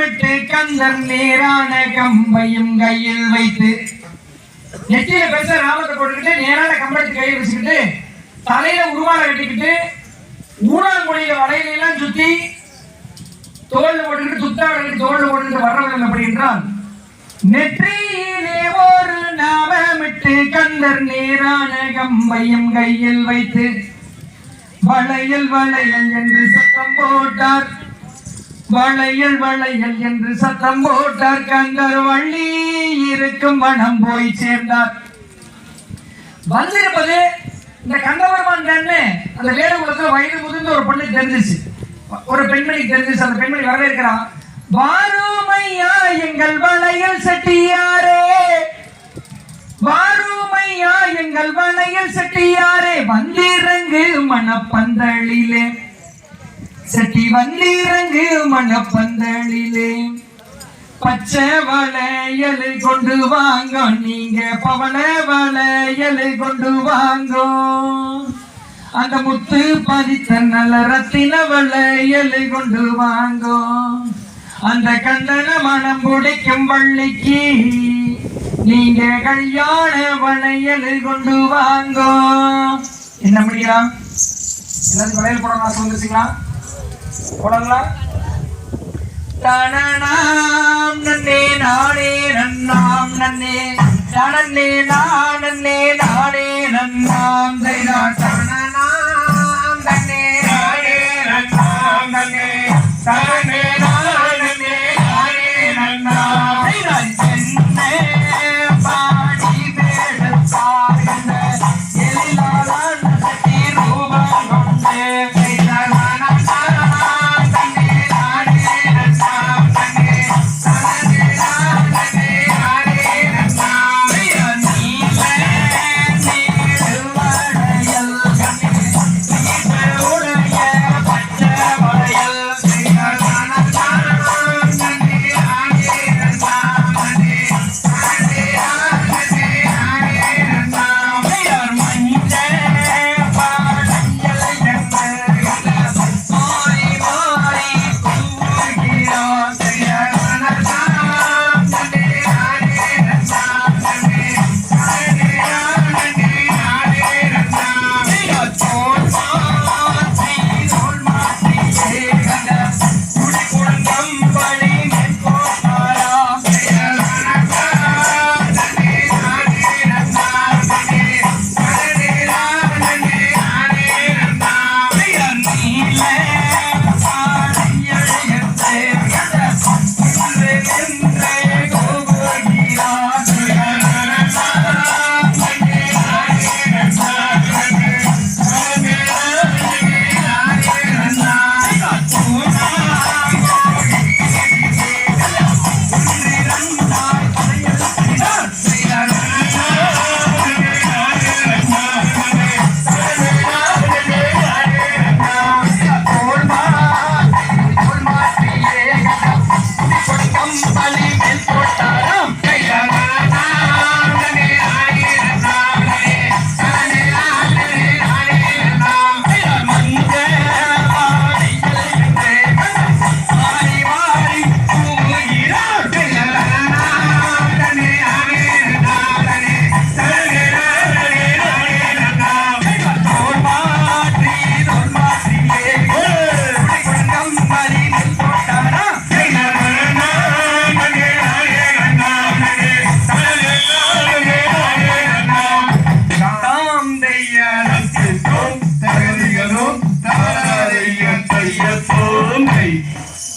நாமமிட்டு கந்தர் நேரான கம்பையும் கையில் வைத்து நெற்றியில பெருசா ராமத்தை போட்டுக்கிட்டு நேரான கம்பளத்து கையை வச்சுக்கிட்டு தலையில உருவால கட்டிக்கிட்டு ஊனாங்குடியில வலையில எல்லாம் சுத்தி தோல் போட்டுக்கிட்டு துத்தாடலுக்கு தோல் போட்டுக்கிட்டு வர்றவர்கள் எப்படி என்றால் நெற்றியிலே ஒரு நாமமிட்டு கந்தர் நேரான கம்பையும் கையில் வைத்து வளையல் வளையல் என்று சத்தம் போட்டார். வளையல் வளையல் என்று சத்தம் போட்டார் கந்தர் வள்ளி. இருக்கும் வனம் போய் சேர்ந்தார். வந்திருப்பது இந்த கந்தபெருமான் தானே அந்த வேடகுலத்துல வயது முதிர்ந்த ஒரு பொண்ணு தெரிஞ்சிச்சு ஒரு பெண்மணி தெரிஞ்சிச்சு அந்த பெண்மணி வரவேற்கிறான் வாருமையா எங்கள் வளையல் செட்டியாரே. வாருமையா எங்கள் வளையல் செட்டியாரே. வந்திறங்கு மணப்பந்தளிலே செட்டி வந்திறங்கு மணப்பந்தளிலே பச்சை வளையலை கொண்டு வாங்க நீங்க பவள வளையலை கொண்டு வாங்கோ அந்த முத்து பதித்த நல்ல ரத்தின வளையலை கொண்டு வாங்கோ அந்த கண்டன மனம் பிடிக்கும் வள்ளிக்கு நீங்க கல்யாண வளையலை கொண்டு வாங்கோ என்ன முடியலாம் எல்லாரும் வளையல் போடலாம் சொல்லுச்சுங்களா போனாங்களா? தனநாம் நன்னே நானே நன்னாம் நன்னே. தனன்னே நானே நானே நன்னாம் தைதான் தனநாம் நன்னே நானே நன்னாம் நன்னே. தனன்